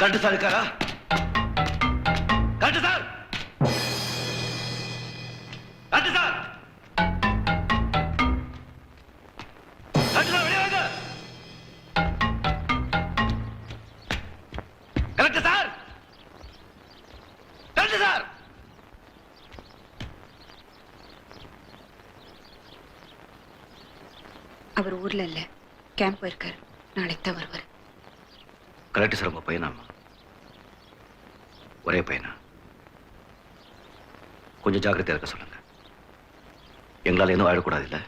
Correct sir இருக்காரா? Correct sir! Correct sir! அவர் ஊர்ல இல்ல. கேம்ப் போயிருக்காரு. நாளைக்கு தான் வருவார். கரெக்ட் சார் உங்க பையனாமா? ஒரே பையனா? கொஞ்சம் ஜாக்கிரதையா இருக்க சொல்லுங்க. எங்களால் எதுவும் ஆயிடக்கூடாது இல்ல?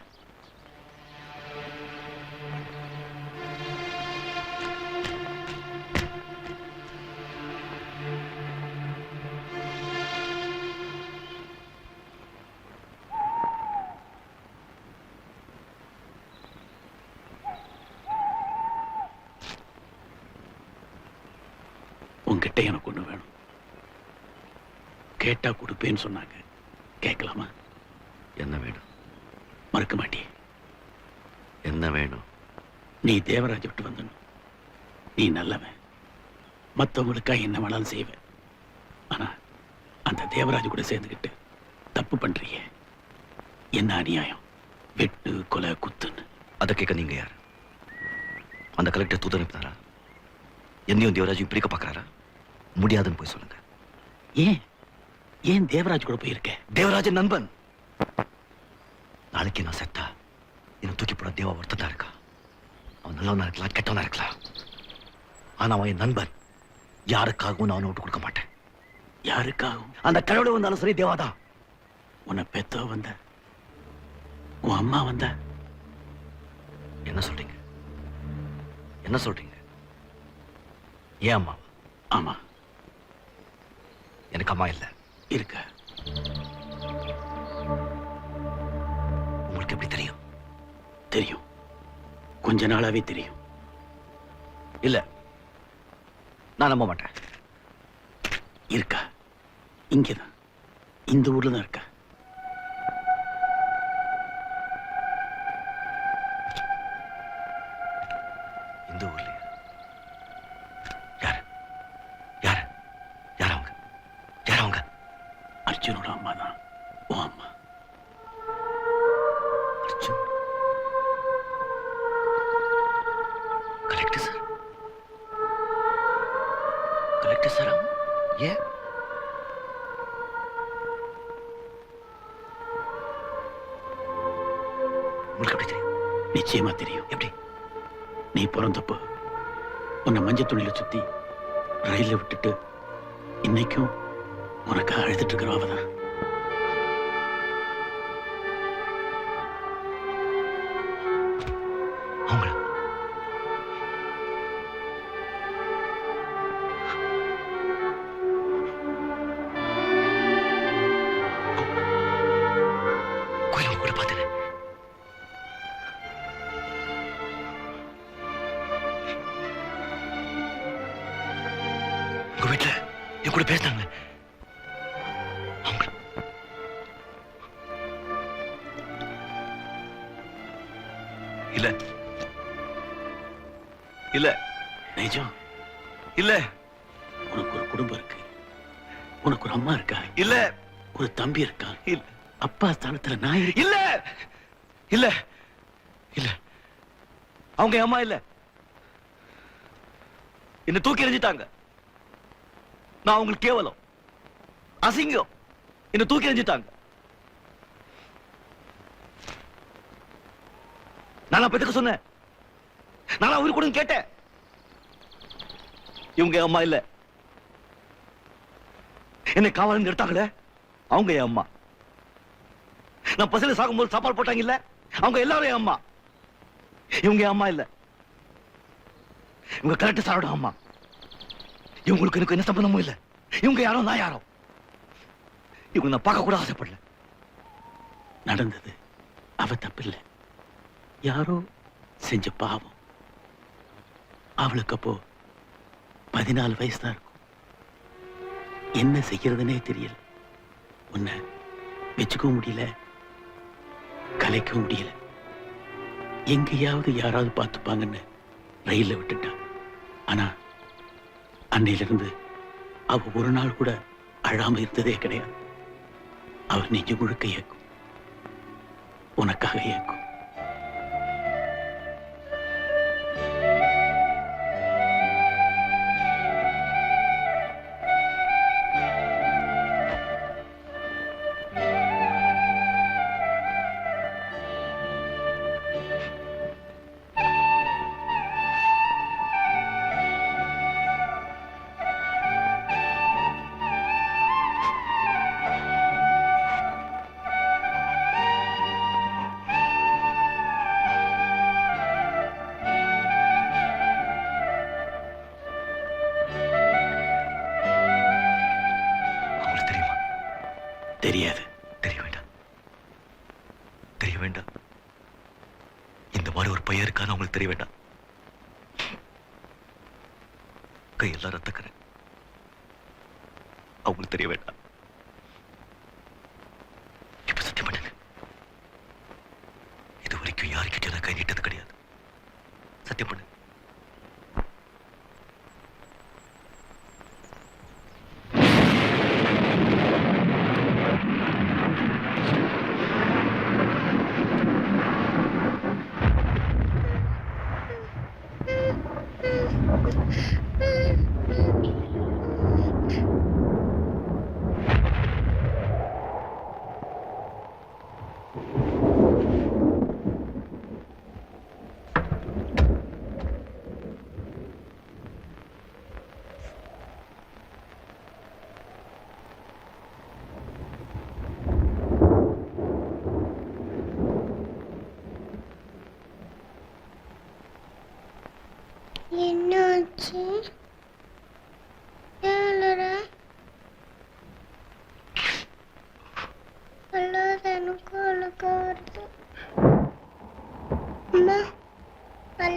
கேட்டா கொடுப்பேன்னு சொன்னாங்க. கேட்கலாமா? என்ன வேணும்? மறுக்க மாட்டியே. என்ன வேணும்? நீ தேவராஜ் விட்டு வந்துடணும் நீ நல்லவன். மற்றவங்களுக்காக என்ன வேணாலும் செய்வேன் ஆனா அந்த தேவராஜ் கூட சேர்ந்துக்கிட்டு தப்பு பண்றியே. என்ன அநியாயம்? வெட்டு கொலை குத்துன்னு. அதை கேட்க நீங்க யார்? அந்த கலெக்டர் தூது அனுப்பினாரா என்னையும் தேவராஜும் பிரிக்க பார்க்கறாரா? முடியாதுன்னு போய் சொல்லுங்க. ஏன்? ஏன் தேவராஜ் கூட போயிருக்க? தேவராஜன் நண்பன். நாளைக்கு நான் செத்தா என்ன தூக்கி போட தேவா ஒருத்தன் தான் இருக்கா? அவன் நல்லவனா இருக்கலாம் கெட்டவனா இருக்கலாம். ஆனா அவன் என் நண்பன். யாருக்காகவும் நான் விட்டு கொடுக்க மாட்டேன். யாருக்காகவும்? அந்த கடவுளை வந்தாலும் சரி தேவாதான் உன்னை பெத்தோ வந்த உன் அம்மா வந்த. என்ன சொல்றீங்க? என்ன சொல்றீங்க? ஏன் அம்மா? ஆமா. எனக்கு அம்மா இல்ல. இருக்க. உங்களுக்கு எப்படி தெரியும்? தெரியும். கொஞ்ச நாளாவே தெரியும். இல்ல நான் நம்ப மாட்டேன். இருக்கா? இங்கதான். இந்த ஊர்ல தான் இருக்கா? Collector sir. கலெக்டர் சார் ஏன் உங்களுக்கு எப்படி தெரியும்? நிச்சயமா தெரியும். எப்படி? நீ பிறந்தப்போ உன்னை மஞ்சள் துணியில சுத்தி ரயில்ல விட்டுட்டு இன்னைக்கும் உனக்கு அழுதுட்டு இருக்கிற அவதான். உங்க வீட்டுல என் கூட பேசினாங்க. இல்ல. இல்ல. நிஜம்? இல்ல. உனக்கு ஒரு குடும்பம் இருக்கு. உனக்கு ஒரு அம்மா இருக்கா? இல்ல. ஒரு தம்பி இருக்கான் இல்ல. அப்பா ஸ்தானத்துல நான் இல்ல. இல்ல. இல்ல. அவங்க அம்மா இல்ல. என்ன தூக்கி எறிஞ்சிட்டாங்க. நான் அவங்களுக்கு கேவலம். அசிங்கம். என்ன தூக்கி எறிஞ்சிட்டாங்க. நான் அப்ப எதுக்கு சொன்னேன்? நான் அவரு கூட கேட்டேன். இவங்க என் அம்மா இல்ல. என்னை காவலன் எடுத்தாங்களே? அவங்க என் அம்மா. நான் பசில சாகும்போது சாப்பாடு போட்டாங்க இல்ல? அவங்க எல்லாரும் என் அம்மா. இவங்க என் அம்மா இல்ல. இவங்க கரெக்ட் சாரோட அம்மா. இவங்களுக்கு எனக்கு என்ன சம்பந்தமும் இல்ல. இவங்க யாரோ நான் யாரோ. இவங்க நான் பார்க்க கூட ஆசைப்படல. நடந்தது அவ தப்பில்லை. யாரோ செஞ்ச பாவம். அவளுக்கு அப்போ பதினாலு வயசு தான் இருக்கும். என்ன செய்யறதுனே தெரியல. உன்னை வச்சுக்கவும் முடியல. கலைக்கவும் முடியல. எங்கேயாவது யாராவது பார்த்துப்பாங்கன்னு ரயில்ல விட்டுட்டான் ஆனா அன்னையிலிருந்து அவ ஒரு நாள் கூட அழாம இருந்ததே கிடையாது. அவ நெஞ்சு முழுக்க இயக்கும். உனக்காக ஏக்கும் தெரிய வேண்டாம் கையெல்லாம் ரத்தக்கரை. அவங்களுக்கு தெரிய வேண்டாம் இப்ப சத்தியம் பண்ணுங்க. இது வரைக்கும் யாருக்கிட்ட நான் கை நீட்டது கிடையாது. சத்தியம் பண்ணு.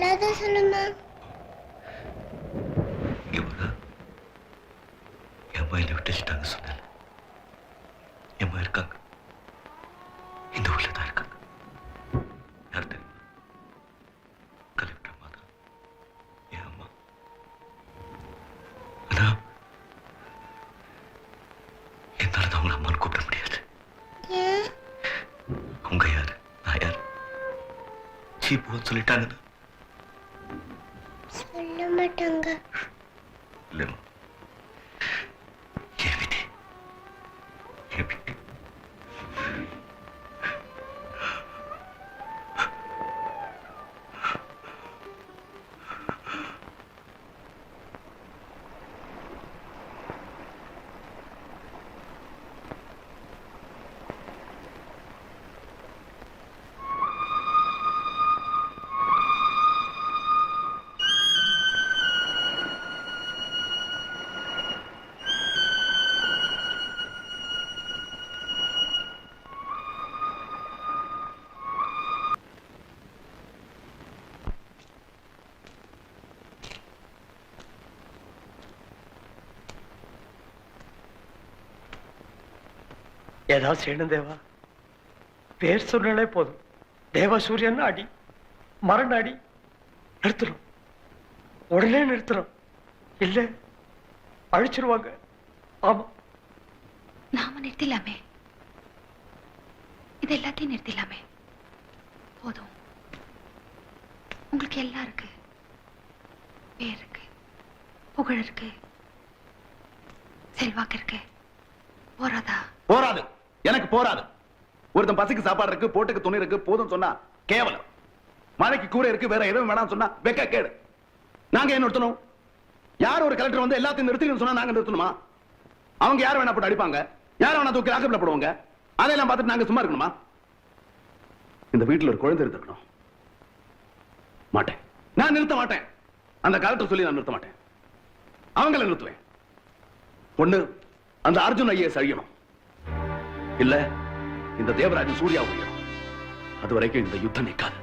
அல்லாத சொல்லுமா? இவங்க என் மயில விட்டுட்டாங்க சொன்னேன். மயில் இருக்காங்க. இந்த ஊர்ல தான் இருக்காங்க. யார் தெரியுமா? கலெக்டர் அம்மா தான் என் அம்மா. ஆனா என்னால தான் அவங்கள அம்மான்னு கூப்பிட முடியாது. அவங்க யாரு? நான் யார்? சீப்புன்னு சொல்லிட்டாங்கன்னு. சொல்ல மாட்டாங்க ஏதாவது செய்யணும் தேவா. பேர் சொன்னாலே போதும். தேவா சூரியன் அடி மரண அடி நிறுத்துறோம் உடனே நிறுத்துறோம் இல்ல அழிச்சிருவாங்க. ஆமா. நாம நிறுத்திடலாமே. இது எல்லாத்தையும் நிறுத்திடலாமே. போதும். உங்களுக்கு எல்லாம் இருக்கு. பேர் இருக்கு. புகழ் இருக்கு. செல்வாக்கு இருக்கு. போறாதா போராது. எனக்கு போராது ஒருத்தன் பசிக்கு சாப்பாடு இருக்கு போட்டுக்கு துணி இருக்கு போதும் சொன்னா கேவலம். மழைக்கு கூரை இருக்கு வேற எதுவும் வேணாம் சொன்னா வெக்க கேடு. நாங்க என்ன நிறுத்தணும்? யார் ஒரு கலெக்டர் வந்து எல்லாத்தையும் நிறுத்தின்னு சொன்னா நாங்க நிறுத்தணுமா? அவங்க யார் வேணா போட்டு அடிப்பாங்க? யார் வேணா தூக்கி லாக்கப்ல போடுவாங்க? அதெல்லாம் பார்த்துட்டு நாங்க சும்மா இருக்கணுமா? இந்த வீட்டுல ஒரு குழந்தை இருந்திருக்கணும். மாட்டேன். நான் நிறுத்த மாட்டேன். அந்த கலெக்டர் சொல்லி நான் நிறுத்த மாட்டேன். அவங்கள நிறுத்துவேன். ஒண்ணு அந்த அர்ஜுன் ஐஏஎஸ் அழியணும் இல்ல இந்த தேவராஜ் சூர்யா அழியணும் அது வரைக்கும் இந்த யுத்தம் நிக்காது.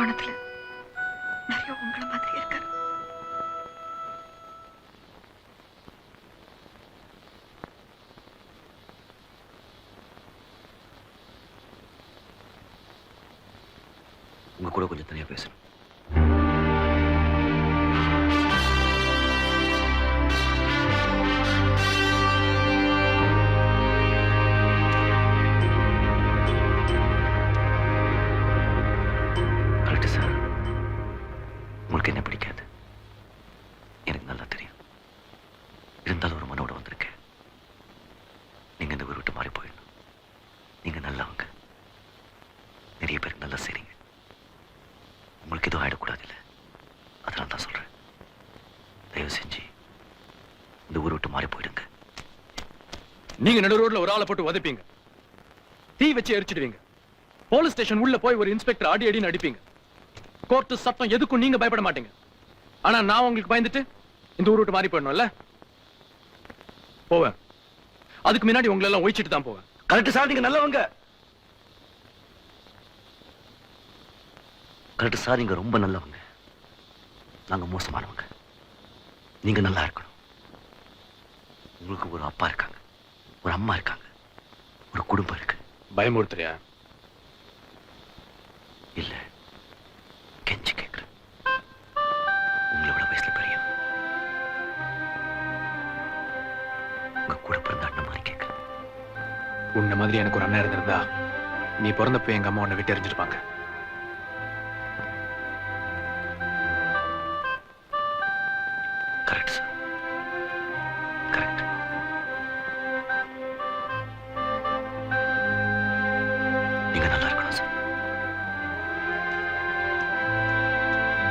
கோணத்துல நிறைய உங்களை மாதிரி இருக்காரு. உங்க கூட கொஞ்சம் தனியா பேசணும். நீங்க நடு ரோட்ல ஒரு ஆளை போட்டு உதைப்பீங்க. தீ வச்சு எரிச்சிடுவீங்க. போலீஸ் ஸ்டேஷன் உள்ள போய் ஒரு இன்ஸ்பெக்டர் அடி அடின்னு அடிப்பீங்க. கோர்ட்டு சட்டம் எதுக்கும் நீங்க பயப்பட மாட்டீங்க. ஆனா நான் உங்களுக்கு பயந்துட்டு இந்த ஊர் விட்டு மாறி போயிடணும்ல? போவேன். அதுக்கு முன்னாடி உங்களை எல்லாம் ஒழிச்சிட்டு தான் போவேன். கரெக்ட் சார் நீங்க நல்லவங்க. கரெக்ட் சார் நீங்க ரொம்ப நல்லவங்க. நாங்க மோசமானவங்க. நீங்க நல்லா இருக்கணும். உங்களுக்கு ஒரு அப்பா இருக்காங்க. ஒரு அம்மா இருக்காங்க. ஒரு குடும்பம் இருக்கு. பயமுறுத்துறியா? இல்ல. கெஞ்சி கேட்கிறேன் உங்களோட வயசுல பெரியவன் உங்க கூட பிறந்த அண்ணன் மாதிரி கேட்கிறேன் உன்ன மாதிரி எனக்கு ஒரு அண்ணன் இருந்திருந்தா நீ பிறந்தப்ப எங்க அம்மா உன்னை விட்டு எறிஞ்சிருப்பாங்க